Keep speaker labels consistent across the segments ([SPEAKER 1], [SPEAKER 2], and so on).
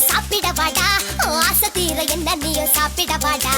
[SPEAKER 1] சாப்பிட வாடா. ஆசை தீர என்ன நீயும் சாப்பிட வாடா.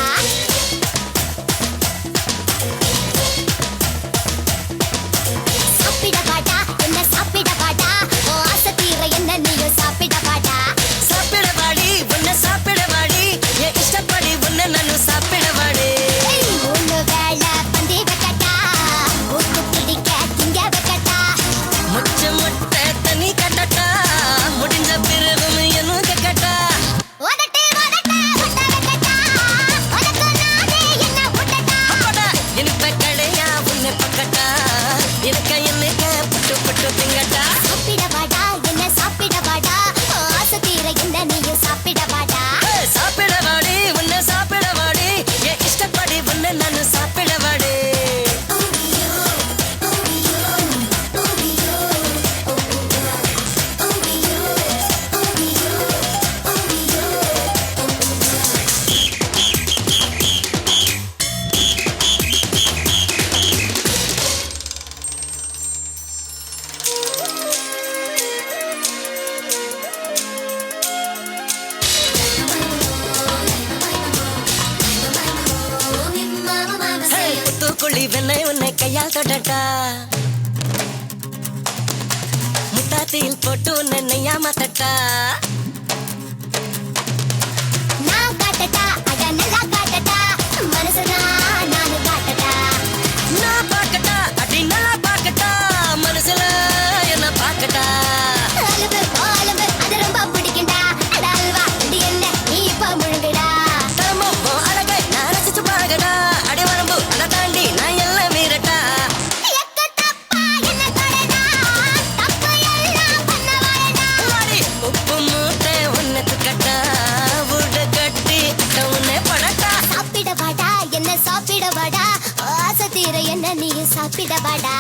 [SPEAKER 2] முத்துக்குள்ளி வெண்ணை உன்னை கையால் தொடட்டா. முத்தாத்தியில் போட்டு உன்னை
[SPEAKER 1] நெய்யாம தட்டா. கூப்பிடவாடா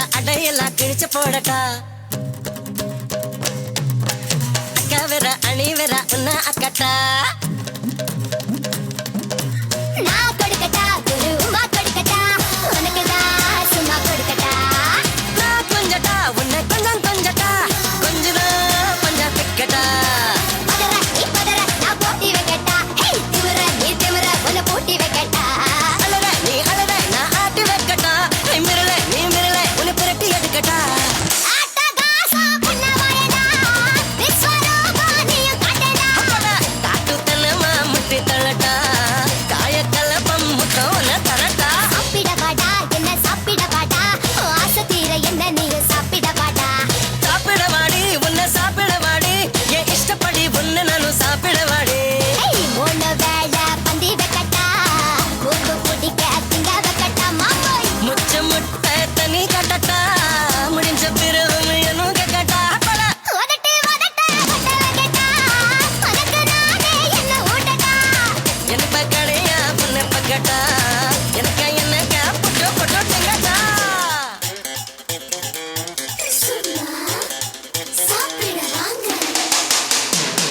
[SPEAKER 2] அக்கா அடையெல்லாம் கிழிச்சு போடக்கா. அக்கா வேற அணி வேற உன்ன அக்கட்டா